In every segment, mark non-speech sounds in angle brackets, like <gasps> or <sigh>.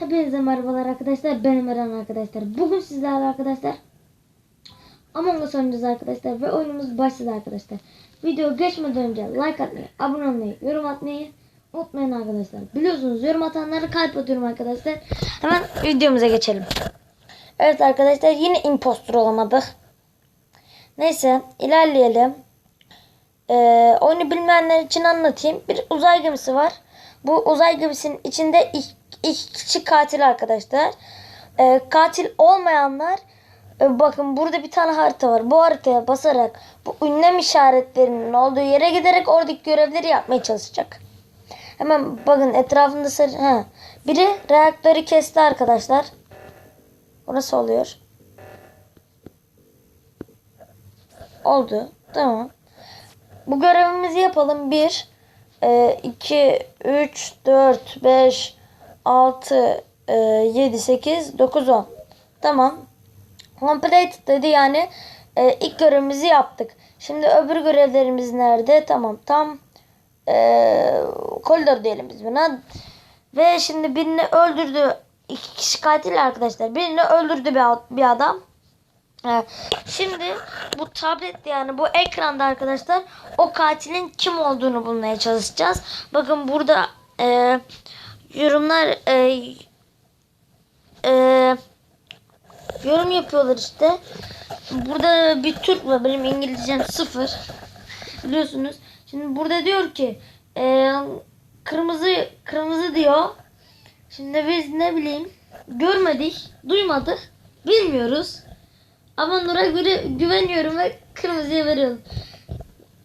Hepinize merhabalar arkadaşlar. Benim Eren arkadaşlar. Bugün sizlerle arkadaşlar Among Us oynayacağız arkadaşlar. Ve oyunumuz başladı arkadaşlar. Video geçmeden önce like atmayı, abone olmayı, yorum atmayı unutmayın arkadaşlar. Biliyorsunuz yorum atanları kalp atıyorum arkadaşlar. Hemen videomuza geçelim. Evet arkadaşlar yine impostor olamadık. Neyse ilerleyelim. Ee, oyunu bilmeyenler için anlatayım. Bir uzay gemisi var. Bu uzay gemisinin içinde iki, kişi katil arkadaşlar. Ee, katil olmayanlar e, bakın burada bir tane harita var. Bu haritaya basarak bu ünlem işaretlerinin olduğu yere giderek oradaki görevleri yapmaya çalışacak. Hemen bakın etrafında sarı... Ha. Biri reaktörü kesti arkadaşlar. Orası oluyor. Oldu. Tamam. Bu görevimizi yapalım. 1, 2, 3, 4, 5, 6, 7, 8, 9, 10. Tamam. Complete dedi yani e, ilk görevimizi yaptık. Şimdi öbür görevlerimiz nerede? Tamam tam e, koridor diyelim biz buna. Ve şimdi birini öldürdü. İki kişi katil arkadaşlar. Birini öldürdü bir, bir adam. Ee, Şimdi bu tablet yani bu ekranda arkadaşlar o katilin kim olduğunu bulmaya çalışacağız. Bakın burada e, yorumlar e, e, yorum yapıyorlar işte. Burada bir Türk var benim İngilizcem sıfır biliyorsunuz. Şimdi burada diyor ki e, kırmızı kırmızı diyor. Şimdi biz ne bileyim görmedik, duymadık, bilmiyoruz. Ama Nur'a göre güveniyorum ve kırmızıya veriyorum.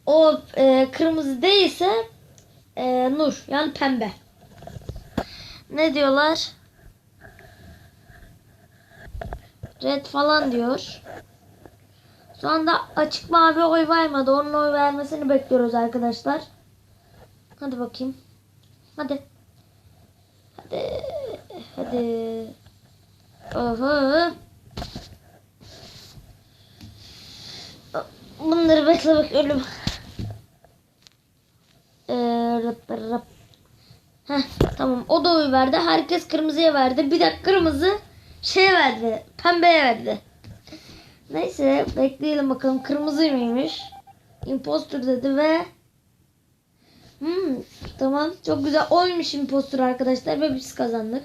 O e, kırmızı değilse e, Nur yani pembe. Ne diyorlar? Red falan diyor. Şu anda açık mavi oy vermedi. Onun oy vermesini bekliyoruz arkadaşlar. Hadi bakayım. Hadi. Hadi. Hadi. Oho. Bunları beklemek ölüm. Ee, rap, rap. Heh, tamam o da oy verdi. Herkes kırmızıya verdi. Bir de kırmızı şey verdi. Pembeye verdi. Neyse bekleyelim bakalım kırmızı mıymış. Imposter dedi ve Hmm, tamam çok güzel oymuş imposter arkadaşlar ve biz kazandık.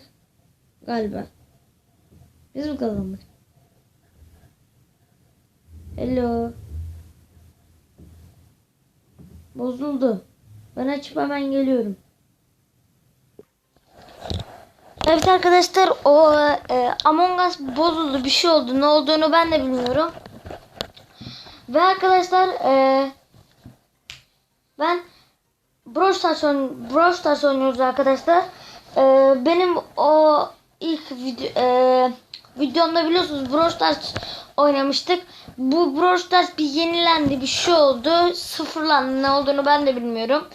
Galiba. Biz mi kazandık? Hello. Bozuldu. Ben açıp hemen geliyorum. Evet arkadaşlar o e, Among Us bozuldu bir şey oldu. Ne olduğunu ben de bilmiyorum. Ve arkadaşlar e, ben Brawl Stars, oyn- Brawl Stars oynuyoruz arkadaşlar. E, benim o ilk video, e, videomda biliyorsunuz Brawl Stars oynamıştık. Bu Brawl Stars bir yenilendi bir şey oldu. Sıfırlandı ne olduğunu ben de bilmiyorum.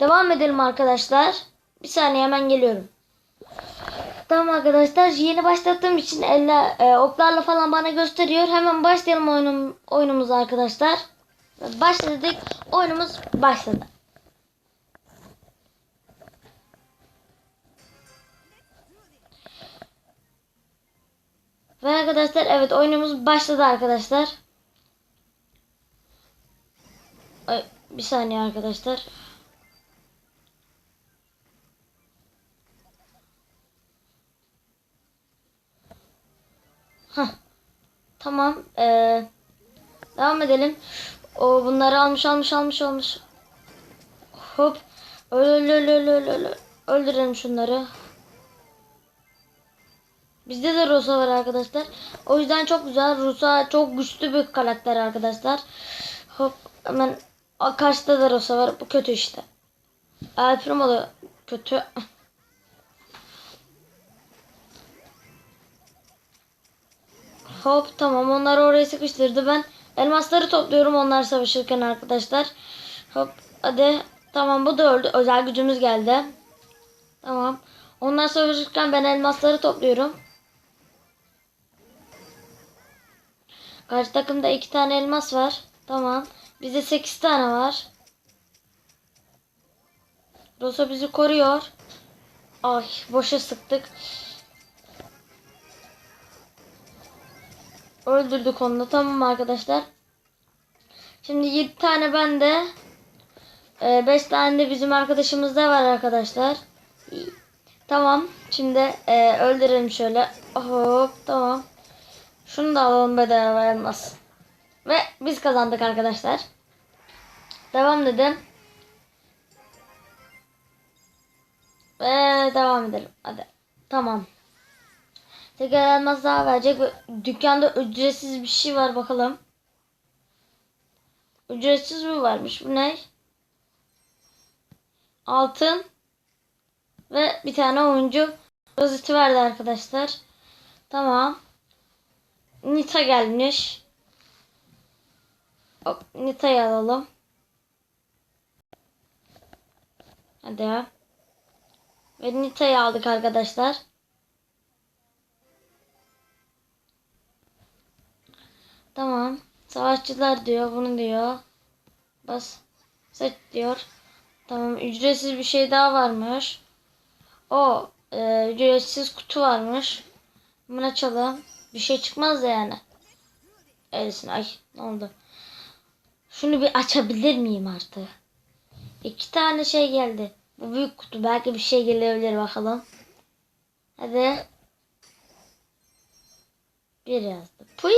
Devam edelim arkadaşlar. Bir saniye hemen geliyorum. Tamam arkadaşlar yeni başlattığım için elle, e, oklarla falan bana gösteriyor. Hemen başlayalım oyunum, oyunumuza arkadaşlar. Başladık. Oyunumuz başladı. Ve arkadaşlar evet oyunumuz başladı arkadaşlar. Ay, bir saniye arkadaşlar. Hah. Tamam. Ee, devam edelim. O bunları almış almış almış almış. Hop. Öl öl öl öl öl öl. Öldürelim şunları. Bizde de Rosa var arkadaşlar. O yüzden çok güzel. Rosa çok güçlü bir karakter arkadaşlar. Hop hemen karşıda da Rosa var. Bu kötü işte. El da kötü. Hop tamam onlar oraya sıkıştırdı. Ben elmasları topluyorum onlar savaşırken arkadaşlar. Hop hadi. Tamam bu da öldü. Özel gücümüz geldi. Tamam. Onlar savaşırken ben elmasları topluyorum. Karşı takımda iki tane elmas var. Tamam. Bizde sekiz tane var. Rosa bizi koruyor. Ay boşa sıktık. Öldürdük onu da. Tamam arkadaşlar. Şimdi 7 tane bende. 5 tane de bizim arkadaşımızda var arkadaşlar. Tamam. Şimdi e, öldürelim şöyle. Hop tamam. Şunu da alalım bedava elmas. Ve biz kazandık arkadaşlar. Devam dedim. Ve devam edelim. Hadi. Tamam. Tekrar elmas daha verecek. ve Dükkanda ücretsiz bir şey var bakalım. Ücretsiz mi varmış? Bu ne? Altın. Ve bir tane oyuncu rozeti verdi arkadaşlar. Tamam. Nita gelmiş. Hop, Nita'yı alalım. Hadi ya. Ve Nita'yı aldık arkadaşlar. Tamam. Savaşçılar diyor. Bunu diyor. Bas. Seç diyor. Tamam. Ücretsiz bir şey daha varmış. O e, ücretsiz kutu varmış. Bunu açalım. Bir şey çıkmaz da yani. Öylesin. Ay ne oldu? Şunu bir açabilir miyim artık? İki tane şey geldi. Bu büyük kutu. Belki bir şey gelebilir bakalım. Hadi. Bir yazdı. Puy.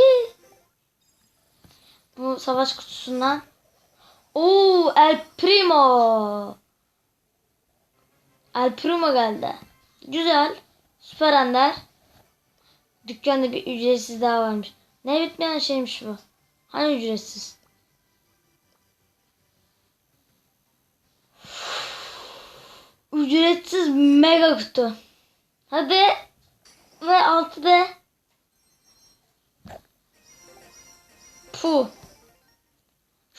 Bu savaş kutusundan. Oo El Primo. El Primo geldi. Güzel. Süper Ender. Dükkanda bir ücretsiz daha varmış. Ne bitmeyen şeymiş bu. Hani ücretsiz? Ücretsiz mega kutu. Hadi. Ve altı de. Puh.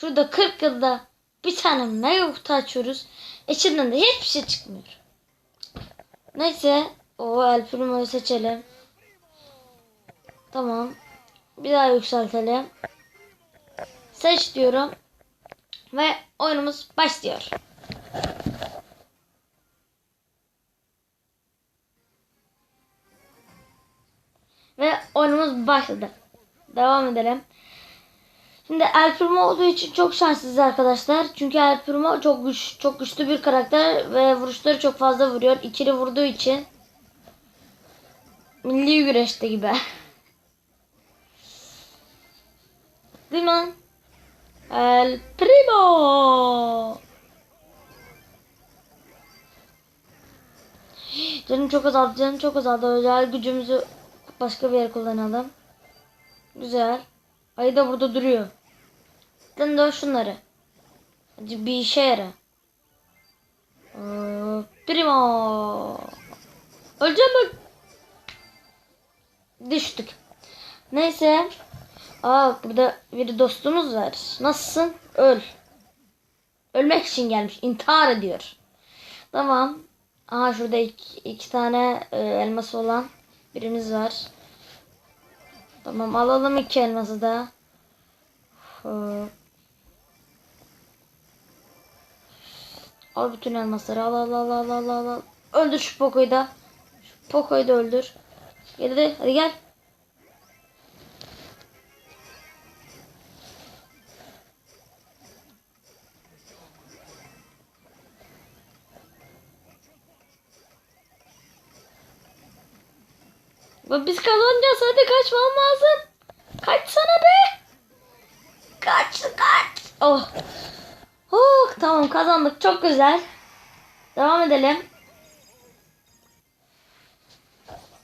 Şurada 40 yılda bir tane mega kutu açıyoruz. İçinden de hiçbir şey çıkmıyor. Neyse. O El Primo'yu seçelim. Tamam. Bir daha yükseltelim. Seç diyorum. Ve oyunumuz başlıyor. Ve oyunumuz başladı. Devam edelim. Şimdi El Primo olduğu için çok şanssız arkadaşlar. Çünkü El Primo çok güç, çok güçlü bir karakter ve vuruşları çok fazla vuruyor. İkili vurduğu için milli güreşte gibi. <laughs> Değil mi? El Primo. <gasps> Canım çok azaldı, canım çok azaldı. Özel gücümüzü başka bir yere kullanalım. Güzel. Ayı da burada duruyor. Sen de şunları. Hadi bir işe yara. Primo. Öleceğim bak. Düştük. Neyse. Aa burada bir dostumuz var. Nasılsın? Öl. Ölmek için gelmiş. İntihar ediyor. Tamam. Aha şurada iki, iki tane e, elması olan birimiz var. Tamam alalım iki elması da. Al bütün elmasları al al al al al. al. Öldür şu Poco'yu da. Şu Poco'yu da öldür. Gel hadi, hadi gel. Biz kazanacağız hadi kaçmam lazım. Kaçsana be. Kaç kaç. Oh. Oh tamam kazandık çok güzel. Devam edelim.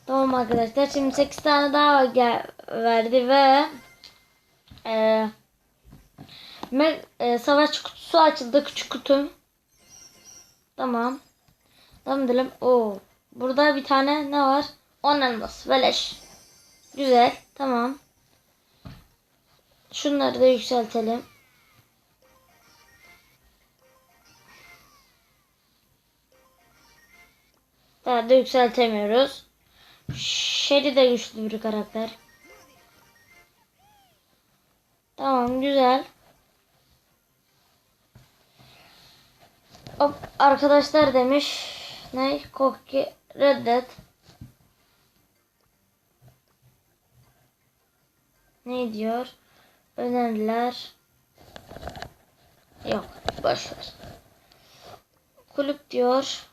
Tamam arkadaşlar şimdi 8 tane daha verdi ve e, me, e, savaş kutusu açıldı küçük kutu. Tamam. Devam edelim. Oo. Burada bir tane ne var? 10 elmas. Beleş. Güzel. Tamam. Şunları da yükseltelim. Daha da yükseltemiyoruz. Sherry de güçlü bir karakter. Tamam güzel. Hop arkadaşlar demiş. Ne? Koki reddet. Ne diyor? Öneriler. Yok. Boş ver. Kulüp diyor.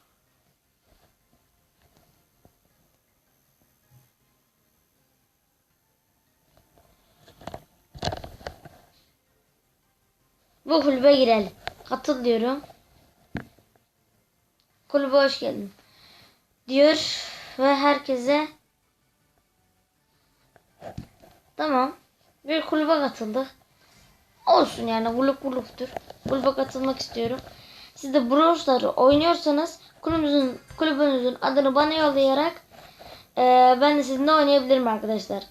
Bu kulübe girelim. Katıl diyorum. Kulübe hoş geldin. Diyor ve herkese Tamam. Bir kulübe katıldık. Olsun yani kulüp kulüptür. Kulübe katılmak istiyorum. Siz de Brawl oynuyorsanız kulübünüzün, kulübünüzün adını bana yollayarak eee, ben de sizinle oynayabilirim arkadaşlar.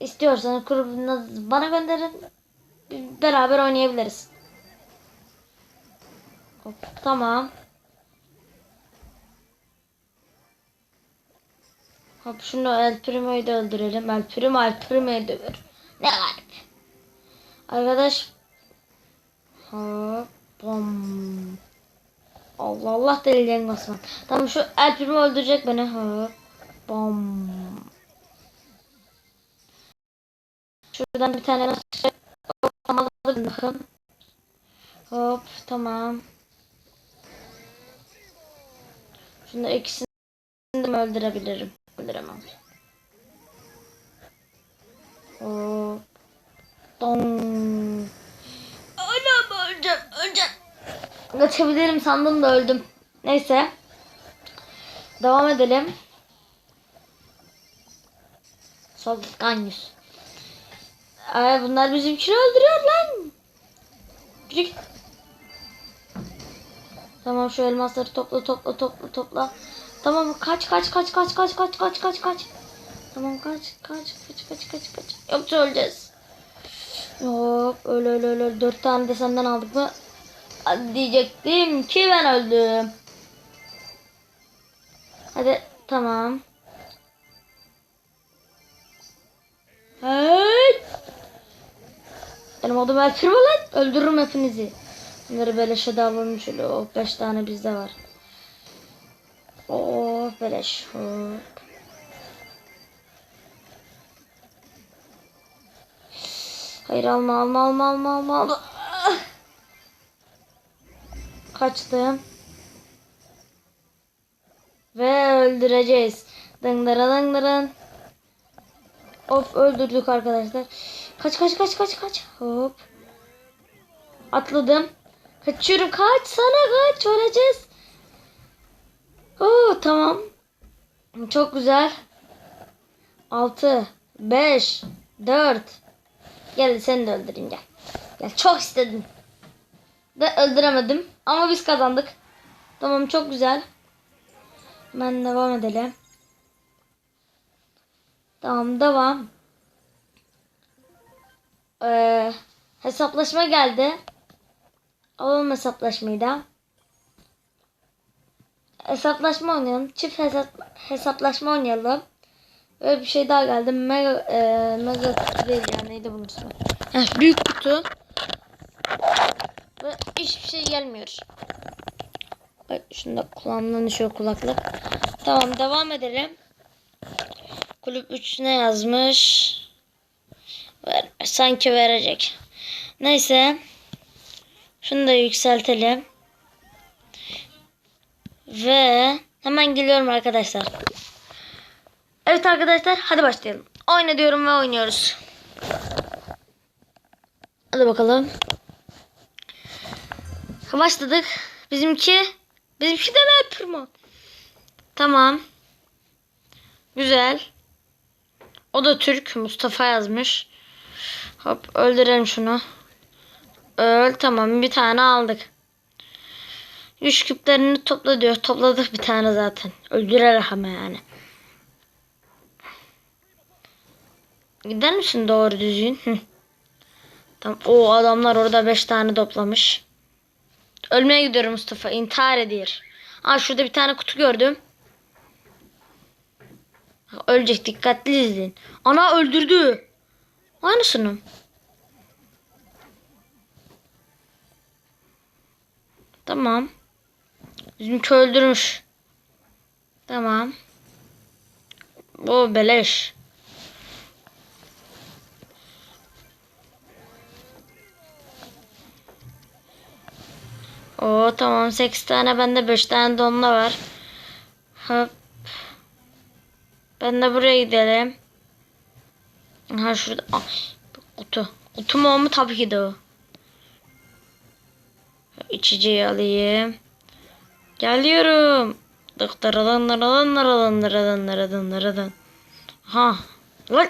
İstiyorsanız kulübün adını bana gönderin. Beraber oynayabiliriz. Hop, tamam. Hop şunu El Primo'yu da öldürelim. El Primo El Primo'yu döver. Ne garip. Arkadaş. Hop. Bom. Allah Allah delilerin Osman. Tamam şu El Primo öldürecek beni. Hop. Bom. Şuradan bir tane nasıl aldım bakın. Hop tamam. Şunu ikisini de öldürebilirim? Öldüremem. Hop. Dong. Anam öleceğim, öleceğim. Kaçabilirim sandım da öldüm. Neyse. Devam edelim. Saldırgan yüz. Ay bunlar bizimkini öldürüyor lan. Git. Tamam şu elmasları topla topla topla topla. Tamam kaç kaç kaç kaç kaç kaç kaç kaç kaç. Tamam kaç kaç kaç kaç kaç kaç. Yoksa öleceğiz. Yok öyle öyle öyle dört tane de senden aldık mı? Diyecektim ki ben öldüm. Hadi tamam. Hey! Benim adım Elfir lan? Öldürürüm hepinizi. Bunları beleşe davranın şöyle. Oh 5 tane bizde var. Oh beleş. Hop. Hayır alma alma alma alma alma. Kaçtım. Ve öldüreceğiz. Dıngdıra dıngdırın. Of öldürdük arkadaşlar. Kaç kaç kaç kaç kaç. Hop. Atladım. Kaçıyorum kaç sana kaç öleceğiz. Oo tamam. Çok güzel. 6 5 4 Gel seni de öldüreyim gel. Gel çok istedim. Ve öldüremedim ama biz kazandık. Tamam çok güzel. Ben devam edelim. Tamam devam. Ee, hesaplaşma geldi. Alalım hesaplaşmayı da. Hesaplaşma oynayalım. Çift hesap, hesaplaşma oynayalım. Böyle bir şey daha geldi. Mega, e, mega değil ya. Neydi bunun ismi? Büyük kutu. Ve hiçbir şey gelmiyor. Bak şunda kulağımdan düşüyor kulaklık. Tamam devam edelim. Kulüp 3 ne yazmış? Ver, sanki verecek. Neyse. Şunu da yükseltelim. Ve hemen geliyorum arkadaşlar. Evet arkadaşlar hadi başlayalım. Oyna diyorum ve oynuyoruz. Hadi bakalım. Başladık. Bizimki bizimki de primo. Tamam. Güzel. O da Türk. Mustafa yazmış. Hop öldürelim şunu. Öl tamam bir tane aldık. Üç küplerini topla diyor. Topladık bir tane zaten. Öldürerek ama yani. Gider misin doğru düzgün? Hı. Tamam. O adamlar orada beş tane toplamış. Ölmeye gidiyorum Mustafa. İntihar ediyor. Aa şurada bir tane kutu gördüm. Ölecek dikkatli izleyin. Ana öldürdü. Aynısını. Tamam. Bizimki öldürmüş. Tamam. Bu beleş. Oo tamam 8 tane bende 5 tane de var. Hop. Ben de buraya gidelim. Ha şurada. Ah, kutu. Kutu mu o mu? Tabii ki de o. İçeceği alayım. Geliyorum. Dıktırıdan naradan naradan naradan naradan naradan. Ha. Lan.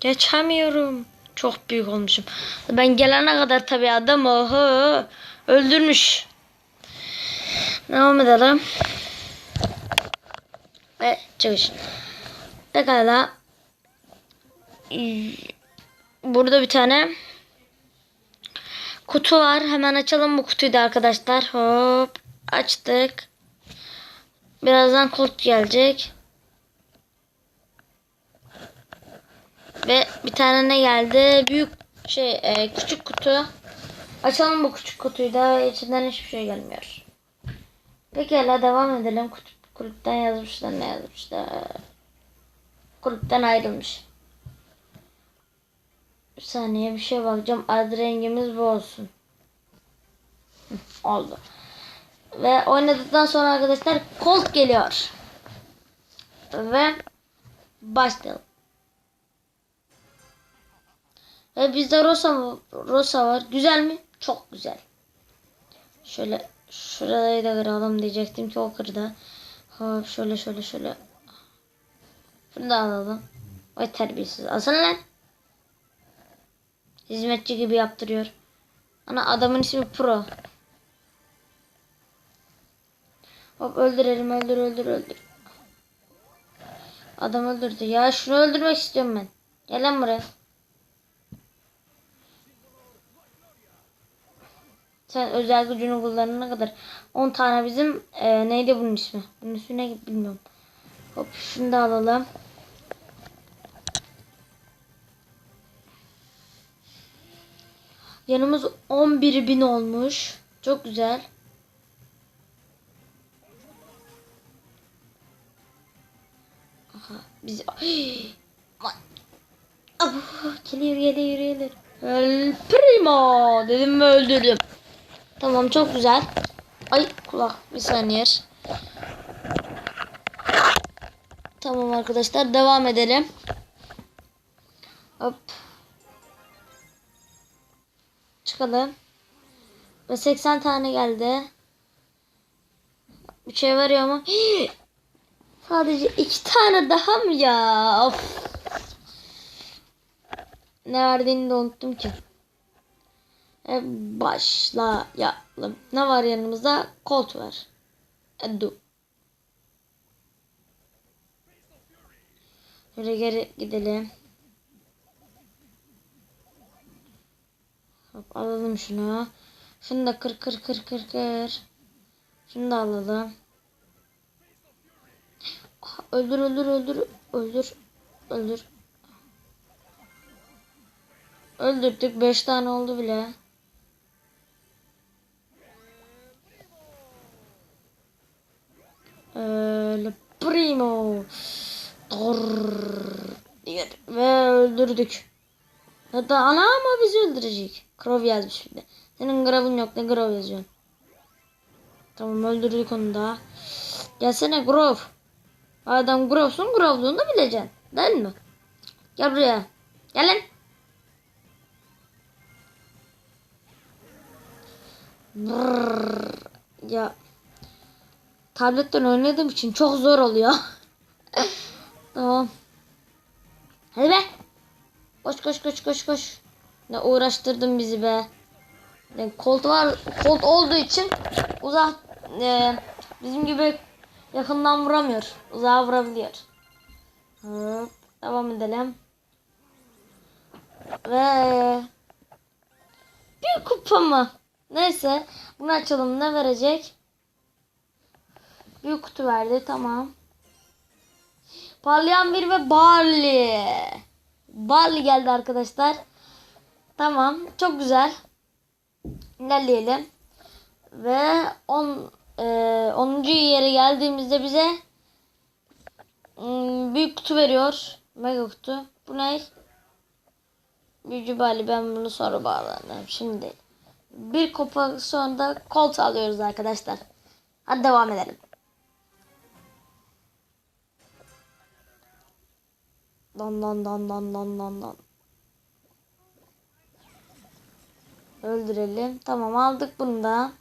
Geçemiyorum. Çok büyük olmuşum. Ben gelene kadar tabii adam oho öldürmüş. Devam edelim. Ve çıkış. Pekala. Burada bir tane kutu var. Hemen açalım bu kutuyu da arkadaşlar. Hop. Açtık. Birazdan kod gelecek. Ve bir tane ne geldi? Büyük şey e, küçük kutu. Açalım bu küçük kutuyu da içinden hiçbir şey gelmiyor. Pekala devam edelim. Kutu, kulüpten yazmışlar ne yazmışlar. Kulüpten ayrılmış. Bir saniye bir şey bakacağım. Ad rengimiz bu olsun. Oldu. Ve oynadıktan sonra arkadaşlar Colt geliyor. Ve başlayalım. Ve bizde Rosa, Rosa var. Güzel mi? Çok güzel. Şöyle şurayı da kıralım diyecektim ki o kırdı. Hop şöyle şöyle şöyle. Şunu da alalım. Vay terbiyesiz. Alsana lan. Hizmetçi gibi yaptırıyor. Ana adamın ismi Pro. Hop öldürelim öldür öldür öldür. Adam öldürdü. Ya şunu öldürmek istiyorum ben. Gel lan buraya. Sen özel gücünü kullanana kadar 10 tane bizim e, neydi bunun ismi? Bunun ismi ne bilmiyorum. Hop şunu da alalım. Yanımız 11 bin olmuş. Çok güzel. Aha biz Ah, geliyor geliyor geliyor. El primo dedim ve öldürdüm. Tamam çok güzel. Ay kulak bir saniye. Tamam arkadaşlar devam edelim. Hop. Çıkalım. Ve 80 tane geldi. Bir şey veriyor mu? Sadece iki tane daha mı ya? Of. Ne verdiğini de unuttum ki. E, başlayalım. Ne var yanımızda? Colt var. Edu. Şöyle geri gidelim. Hop alalım şunu. Şunu da kır kır kır kır kır. Şunu da alalım. Öldür öldür öldür öldür öldür. Öldürdük 5 tane oldu bile. Öyle primo. Diğer. Ve öldürdük. Hatta ana ama bizi öldürecek. Grove yazmış bir de. Senin Grove'un yok ne Grove yazıyorsun. Tamam öldürdük onu da. Gelsene Grove. Adam Grove'sun Grove'luğunu bileceksin. Değil mi? Gel buraya. Gel lan. Brrr. Ya tabletten oynadığım için çok zor oluyor. <laughs> tamam. Hadi be. Koş koş koş koş koş. Ne uğraştırdın bizi be. Yani kolt var, kolt olduğu için uzak e, bizim gibi yakından vuramıyor. Uzağa vurabiliyor. Hop, devam edelim. Ve bir kupa mı? Neyse. Bunu açalım. Ne verecek? Büyük kutu verdi. Tamam. Parlayan bir ve Barley. Barley geldi arkadaşlar. Tamam. Çok güzel. İlerleyelim. Ve 10 e, 10. yere geldiğimizde bize hmm, büyük kutu veriyor. Mega kutu. Bu ne? Büyücü ben bunu sonra bağlanırım. Şimdi bir kupa sonunda kolt alıyoruz arkadaşlar. Hadi devam edelim. Don don don don don don don. Öldürelim. Tamam aldık bunu.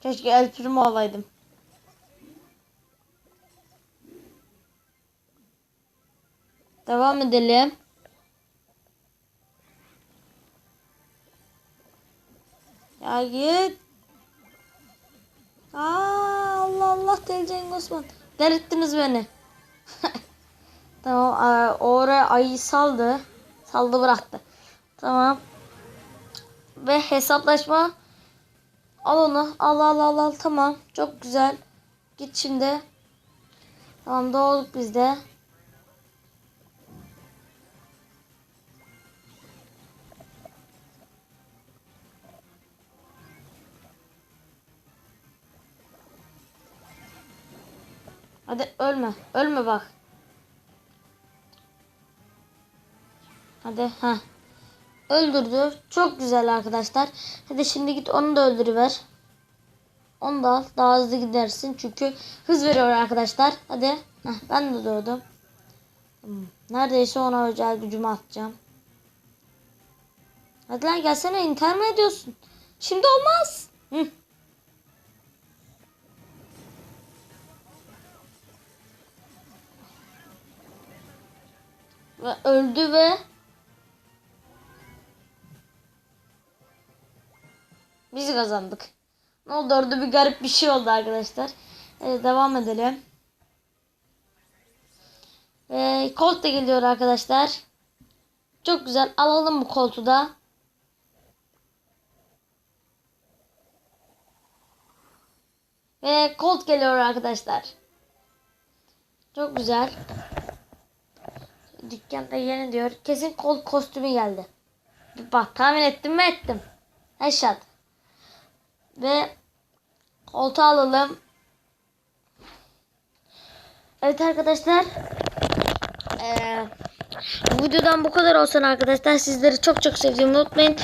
Keşke El Primo olaydım. Devam edelim. Ya git. Aa, Allah Allah Deli Cengiz Osman. Delirttiniz beni. <laughs> tamam. O oraya ayı saldı. Saldı bıraktı. Tamam. Ve hesaplaşma. Al onu. Al al al al. Tamam. Çok güzel. Git şimdi. Tamam doğduk biz de. Hadi ölme. Ölme bak. Hadi ha. Öldürdü. Çok güzel arkadaşlar. Hadi şimdi git onu da öldürüver. Onu da al. Daha hızlı gidersin. Çünkü hız veriyor arkadaşlar. Hadi. Heh, ben de doğdum. Tamam. Neredeyse ona özel gücümü atacağım. Hadi lan gelsene intihar mı ediyorsun? Şimdi olmaz. Hı. Ve öldü ve biz kazandık. Ne oldu orada bir garip bir şey oldu arkadaşlar. Evet, devam edelim. Ve kolt da geliyor arkadaşlar. Çok güzel. Alalım bu koltu da. Ve kolt geliyor arkadaşlar. Çok güzel. Dükkanda yeni diyor. Kesin kol kostümü geldi. Bak tahmin ettim mi ettim. Headshot. Ve koltuğu alalım. Evet arkadaşlar. Ee, bu videodan bu kadar olsun arkadaşlar. Sizleri çok çok sevdiğimi unutmayın.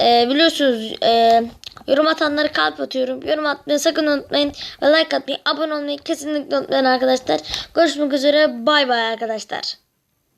Ee, biliyorsunuz e, yorum atanları kalp atıyorum. Yorum atmayı sakın unutmayın. Ve like atmayı, abone olmayı kesinlikle unutmayın arkadaşlar. Görüşmek üzere. Bay bay arkadaşlar.